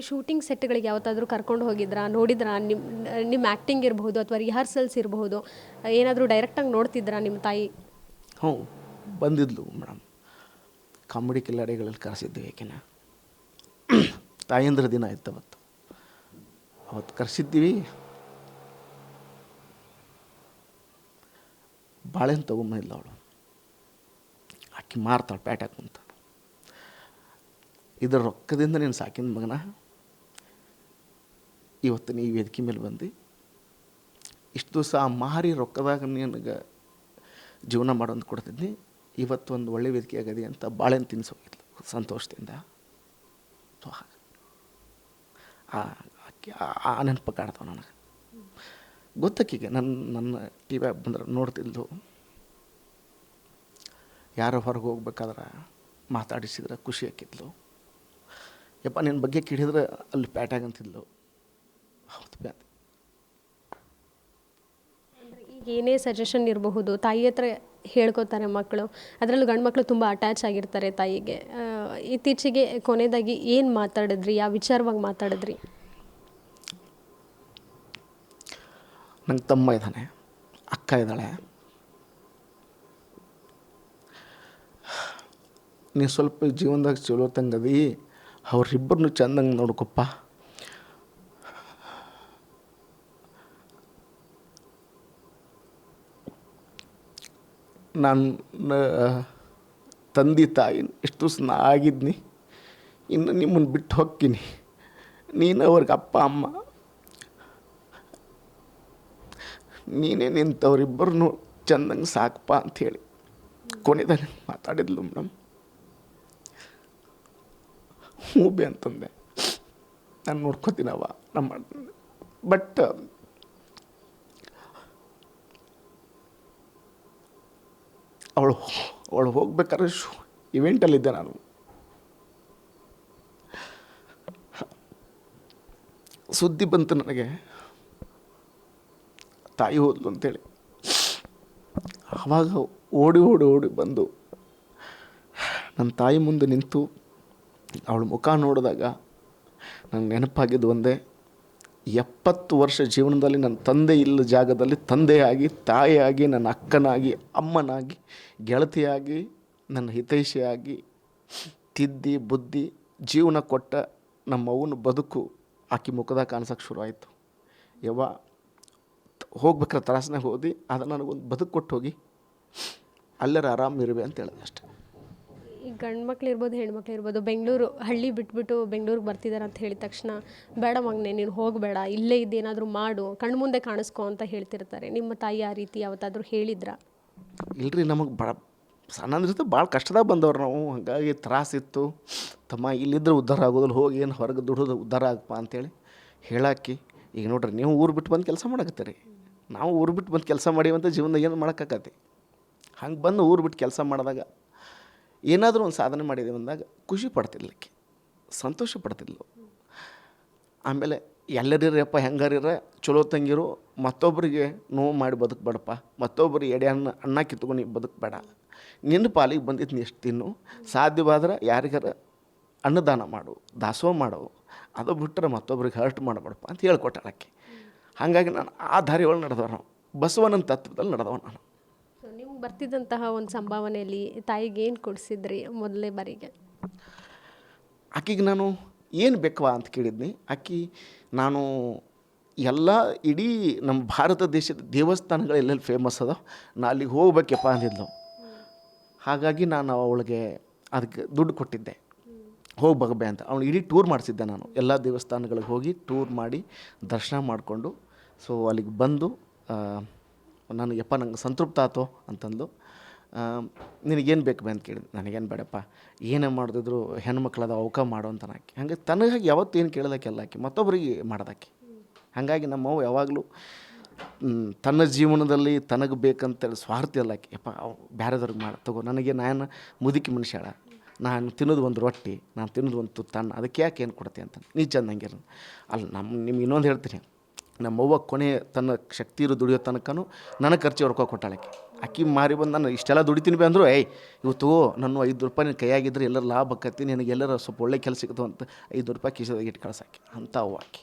Shooting ಸೆಟ್ಗಳಿಗೆ ಯಾವತ್ತಾದರೂ ಕರ್ಕೊಂಡು ಹೋಗಿದ್ರಾ? ನೋಡಿದ್ರಾ? ನಿಮ್ಮ ನಿಮ್ಮ ಆ್ಯಕ್ಟಿಂಗ್ ಇರಬಹುದು ಅಥವಾ ರಿಹರ್ಸಲ್ಸ್ ಇರಬಹುದು. ಏನಾದರೂ ಡೈರೆಕ್ಟಾಗಿ ನೋಡ್ತಿದ್ರಾ ನಿಮ್ಮ ತಾಯಿ? ಹ್ಞೂ, ಬಂದಿದ್ಲು ಮೇಡಮ್. ಕಾಮಿಡಿ ಕಿಲಾಡಿಗಳಲ್ಲಿ ಕರೆಸಿದ್ವಿ ಏಕೆನ? ತಾಯಂದ್ರ ದಿನ ಇತ್ತು ಅವತ್ತು. ಅವತ್ತು ಕರೆಸಿದ್ದೀವಿ. ಬಾಳೆಹಣ್ಣು ತೊಗೊಂಬಂದಿಲ್ಲ ಅವಳು. ಆಕೆ ಮಾರ್ತಾಳೆ ಪ್ಯಾಟ್ಯಾಕ್ ಕುಂತ ಇದ್ರ ರೊಕ್ಕದಿಂದ ನೀನು ಸಾಕಿನ ಮಗನ? ಇವತ್ತು ನೀ ಈ ವೇದಿಕೆ ಮೇಲೆ ಬಂದು. ಇಷ್ಟು ದಿವಸ ಆ ಮಾರಿ ರೊಕ್ಕದಾಗ ನನಗೆ ಜೀವನ ಮಾಡೋದು ಕೊಡ್ತಿದ್ನಿ. ಇವತ್ತು ಒಂದು ಒಳ್ಳೆ ವೇದಿಕೆ ಆಗದೆ ಅಂತ ಬಾಳೆಹಣ್ಣು ತಿನ್ನಿಸೋಗಿದ್ಲು ಸಂತೋಷದಿಂದ. ಸೊ ಹಾಗೆ. ಆ ನೆನಪು ಕಾಡ್ತಾವ ನನಗೆ. ಗೊತ್ತಕ್ಕೀಗ ನನ್ನ ನನ್ನ ಟಿ ವಿ ಬಂದ್ರೆ ನೋಡ್ತಿದ್ಲು. ಯಾರೋ ಹೊರಗೆ ಹೋಗ್ಬೇಕಾದ್ರೆ ಮಾತಾಡಿಸಿದ್ರೆ ಖುಷಿ ಹಾಕಿದ್ಲು. ಯಪ್ಪ ನಿನ್ನ ಬಗ್ಗೆ ಕೇಳಿದ್ರೆ ಅಲ್ಲಿ ಪ್ಯಾಟ್ಯಾಗ ಅಂತಿದ್ಲು ಹೌದು. ಈಗ ಏನೇ ಸಜೆಷನ್ ಇರಬಹುದು ತಾಯಿ ಹತ್ರ ಹೇಳ್ಕೊತಾರೆ ಮಕ್ಕಳು ಅದರಲ್ಲೂ ಗಂಡು ಮಕ್ಕಳು ತುಂಬ ಅಟ್ಯಾಚ್ ಆಗಿರ್ತಾರೆ ತಾಯಿಗೆ. ಇತ್ತೀಚೆಗೆ ಕೊನೆಯದಾಗಿ ಏನು ಮಾತಾಡಿದ್ರಿ? ಯಾವ ವಿಚಾರವಾಗಿ ಮಾತಾಡಿದ್ರಿ? ನಂಗೆ ತಮ್ಮ ಇದ್ದಾನೆ ಅಕ್ಕ ಇದ್ದಾಳೆ. ನೀವು ಸ್ವಲ್ಪ ಜೀವನದಾಗ ಚಲೋ ತಂಗದಿ ಅವ್ರಿಬ್ಬರನ್ನು ಚಂದಂಗೆ ನೋಡ್ಕೊಪ್ಪ. ನನ್ನ ತಂದೆ ತಾಯಿ ಇಷ್ಟು ದಿವಸ ಆಗಿದ್ನಿ. ಇನ್ನು ನಿಮ್ಮನ್ನು ಬಿಟ್ಟು ಹೋಗ್ತೀನಿ. ನೀನು ಅವ್ರಿಗೆ ಅಪ್ಪ, ಅಮ್ಮ. ನೀನೇ ನಿಂತವ್ರಿಬ್ಬರನ್ನು ಚಂದಂಗೆ ಸಾಕಪ್ಪ ಅಂಥೇಳಿ ಕೊನೆದಾಗ ಮಾತಾಡಿದ್ಲು ಮೇಡಮ್ ಹ್ಞೂ ಬಿ ಅಂತಂದೆ. ನಾನು ನೋಡ್ಕೋತೀನವ ನಮ್ಮ ಬಟ್ ಅವಳು ಅವಳು ಹೋಗ್ಬೇಕಾದ್ರೆ ಶು ಇವೆಂಟಲ್ಲಿದ್ದೆ ನಾನು. ಸುದ್ದಿ ಬಂತು ನನಗೆ. ತಾಯಿ ಹೋದ್ಲು ಅಂತೇಳಿ. ಆವಾಗ ಓಡಿ ಓಡಿ ಓಡಿ ಬಂದು ನನ್ನ ತಾಯಿ ಮುಂದೆ ನಿಂತು, ಅವಳ ಮುಖ ನೋಡಿದಾಗ ನನಗೆ ನೆನಪಾಗಿದ್ದು ಒಂದೇ ಎಪ್ಪತ್ತು ವರ್ಷ ಜೀವನದಲ್ಲಿ ನನ್ನ ತಂದೆ ಇಲ್ಲ ಜಾಗದಲ್ಲಿ ತಂದೆಯಾಗಿ, ತಾಯಿಯಾಗಿ, ನನ್ನ ಅಕ್ಕನಾಗಿ, ಅಮ್ಮನಾಗಿ, ಗೆಳತಿಯಾಗಿ, ನನ್ನ ಹಿತೈಷಿಯಾಗಿ ತಿದ್ದಿ ಬುದ್ಧಿ ಜೀವನ ಕೊಟ್ಟ ನಮ್ಮ ಅವನ ಬದುಕು ಆಕೆ ಮುಖದಾಗ ಕಾಣಿಸೋಕೆ ಶುರು ಆಯಿತು. ಯವ್ವ ಹೋಗ್ಬೇಕಾದ್ರೆ ತ್ರಾಸನಾಗ ಹೋದಿ ಅದು ನನಗೊಂದು ಬದುಕು ಕೊಟ್ಟು ಹೋಗಿ. ಅಲ್ಲರ ಆರಾಮ ಇರುವೆ ಅಂತ ಹೇಳಿದೆ ಅಷ್ಟೆ. ಗಂಡು ಮಕ್ಳು ಇರ್ಬೋದು, ಹೆಣ್ಮಕ್ಳು ಇರ್ಬೋದು, ಬೆಂಗಳೂರು ಹಳ್ಳಿ ಬಿಟ್ಬಿಟ್ಟು ಬೆಂಗಳೂರಿಗೆ ಬರ್ತಿದ್ದಾರೆ ಅಂತ ಹೇಳಿದ ತಕ್ಷಣ, ಬೇಡ ಮಗನೆ, ನೀನು ಹೋಗಬೇಡ, ಇಲ್ಲೇ ಇದ್ದೇನಾದರೂ ಮಾಡು ಕಣ್ಣು ಮುಂದೆ ಕಾಣಿಸ್ಕೊ ಅಂತ ಹೇಳ್ತಿರ್ತಾರೆ. ನಿಮ್ಮ ತಾಯಿ ಆ ರೀತಿ ಯಾವತ್ತಾದರೂ ಹೇಳಿದ್ರಾ? ಇಲ್ರಿ, ನಮಗೆ ಭಾಳ ಜೊತೆ ಭಾಳ ಕಷ್ಟದಾಗ ಬಂದವ್ರು ನಾವು. ಹಾಗಾಗಿ ತ್ರಾಸಿತ್ತು ತಮ್ಮ ಇಲ್ಲಿದ್ದರೆ ಉದ್ಧಾರ ಆಗೋದಿಲ್ಲ, ಹೋಗಿ ಏನು ಹೊರಗೆ ದುಡಿದು ಉದ್ಧಾರ ಆಗಪ್ಪ ಅಂತೇಳಿ ಹೇಳಾಕಿ, ಈಗ ನೋಡ್ರಿ, ನೀವು ಊರು ಬಿಟ್ಟು ಬಂದು ಕೆಲಸ ಮಾಡಕತ್ತೀರಿ. ನಾವು ಊರು ಬಿಟ್ಟು ಬಂದು ಕೆಲಸ ಮಾಡೀವಂತ ಜೀವನದಾಗ ಏನು ಮಾಡೋಕ್ಕಾಗತ್ತೆ ಹಂಗೆ ಬಂದು ಊರು ಬಿಟ್ಟು ಕೆಲಸ ಮಾಡಿದಾಗ ಏನಾದರೂ ಒಂದು ಸಾಧನೆ ಮಾಡಿದ್ದೀವಿ ಅಂದಾಗ ಖುಷಿ ಪಡ್ತಿರ್ಲಿಕ್ಕೆ, ಸಂತೋಷ ಪಡ್ತಿದ್ಲು ಆಮೇಲೆ ಎಲ್ಲರಿರಪ್ಪ, ಹೆಂಗಾರಿರ, ಚಲೋ ತಂಗಿರು, ಮತ್ತೊಬ್ಬರಿಗೆ ನೋವು ಮಾಡಿ ಬದುಕಬೇಡಪ್ಪ ಮತ್ತೊಬ್ಬರಿಗೆ ಎಡೆ ಅನ್ನ ಅನ್ನ ಕಿತ್ಕೊಂಡು ಬದುಕಬೇಡ. ನಿನ್ನ ಪಾಲಿಗೆ ಬಂದಿದ್ದು ನೀ ಎಷ್ಟು ತಿನ್ನು, ಸಾಧ್ಯವಾದ್ರೆ ಯಾರಿಗಾರ ಅನ್ನದಾನ ಮಾಡು, ದಾಸೋಹ ಮಾಡು, ಅದು ಬಿಟ್ಟರೆ ಮತ್ತೊಬ್ರಿಗೆ ಹರ್ಟ್ ಮಾಡಬೇಡಪ್ಪ ಅಂತ ಹೇಳ್ಕೊಟ್ಟಾಳಕ್ಕೆ. ಹಾಗಾಗಿ ನಾನು ಆ ದಾರಿ ಒಳಗೆ ನಡೆದವ ಬಸವನ ತತ್ವದಲ್ಲಿ ನಡೆದವ ನಾನು. ಬರ್ತಿದ್ದಂತಹ ಒಂದು ಸಂಭಾವನೆಯಲ್ಲಿ ತಾಯಿಗೆ ಏನು ಕೊಡಿಸಿದ್ರಿ ಮೊದಲನೇ ಬಾರಿಗೆ? ಆಕಿಗೆ ನಾನು ಏನು ಬೇಕವಾ ಅಂತ ಕೇಳಿದ್ನಿ. ಆಕಿ, ನಾನು ಎಲ್ಲ ಇಡೀ ನಮ್ಮ ಭಾರತ ದೇಶದ ದೇವಸ್ಥಾನಗಳು ಎಲ್ಲೆಲ್ಲಿ ಫೇಮಸ್ ಅದಾವ. ನಾ ಅಲ್ಲಿಗೆ ಹೋಗ್ಬೇಕಪ್ಪ ಅಂದಿದ್ಲು. ಹಾಗಾಗಿ ನಾನು ಅವಳಿಗೆ ಅದಕ್ಕೆ ದುಡ್ಡು ಕೊಟ್ಟಿದ್ದೆ. ಹೋಗಿ ಅಂತ. ಅವಳು ಇಡೀ ಟೂರ್ ಮಾಡಿಸಿದ್ದೆ ನಾನು. ಎಲ್ಲ ದೇವಸ್ಥಾನಗಳಿಗೆ ಹೋಗಿ ಟೂರ್ ಮಾಡಿ ದರ್ಶನ ಮಾಡಿಕೊಂಡು ಸೊ ಅಲ್ಲಿಗೆ ಬಂದು ಆ, ನನಗೆ ಯಪ್ಪ ನಂಗೆ ಸಂತೃಪ್ತ ಆತೋ ಅಂತಂದು. ನಿನಗೇನು ಬೇಕು ಬೇ? ಅಂತ ಕೇಳಿದೆ. ನನಗೇನು ಬೇಡಪ್ಪ ಏನೇ ಮಾಡಿದ್ರು ಹೆಣ್ಮಕ್ಳದ ಅವಕ ಮಾಡೋ ಅಂತ ಆಕಿ. ಹಂಗೆ ತನಗಾಗಿ ಯಾವತ್ತು ಏನು ಕೇಳೋದಕ್ಕೆಲ್ಲ ಆಕಿ. ಮತ್ತೊಬ್ಬರಿಗೆ ಮಾಡೋದಾಕಿ. ಹಾಗಾಗಿ ನಮ್ಮವ್ವ ಯಾವಾಗಲೂ ತನ್ನ ಜೀವನದಲ್ಲಿ ತನಗೆ ಬೇಕಂತೇಳಿ ಸ್ವಾರ್ಥ ಎಲ್ಲ ಹಾಕಿ ಯಪ್ಪ ಅವ್ ಬೇರೆದವ್ರಿಗೆ ಮಾಡಿ ತಗೋ ನನಗೆ ನಾನು ಮುದುಕಿ ಮನುಷ್ಯಳ ನಾನು ತಿನ್ನೋದು ಒಂದು ರೊಟ್ಟಿ ನಾನು ತಿನ್ನೋದು ಒಂದು ತುತ್ತನ್ನ ಅದಕ್ಕೆ ಯಾಕೆ ಏನು ಕೊಡ್ತೀನಿ ಅಂತ. ನೀ ಚಂದಂಗೆ ಅಲ್ಲ ನಮ್ಮ ನಿಮ್ಗೆ ಇನ್ನೊಂದು ಹೇಳ್ತೀನಿ. ನಮ್ಮವ್ವ ಕೊನೆ ತನ್ನ ಶಕ್ತಿ ಇರೋ ದುಡಿಯೋ ತನಕನೂ ನನಗೆ ಖರ್ಚು ಹೊಡ್ಕೊ ಕೊಟ್ಟಾಳಕ್ಕೆ ಅಕ್ಕಿ ಮಾರಿ ಬಂದು ನಾನು ಇಷ್ಟೆಲ್ಲ ದುಡಿತೀನಿ ಬಿ ಅಂದರು, ಏಯ್ ಇವತ್ತು ನಾನು ಐದು ರೂಪಾಯಿ ನಿನ್ನ ಕೈಯಾಗಿದ್ರೆ ಎಲ್ಲರ ಲಾಭ ಆಕತಿ ನಿನಗೆ ಎಲ್ಲರ ಸ್ವಲ್ಪ ಒಳ್ಳೆ ಕೆಲಸ ಸಿಗ್ತು ಅಂತ ಐದು ರೂಪಾಯಿ ಕಿಸದಾಗ ಇಟ್ಟು ಕಳ್ಸಾಕಿ ಅಂತ ಅವ್ವ ಆಕಿ.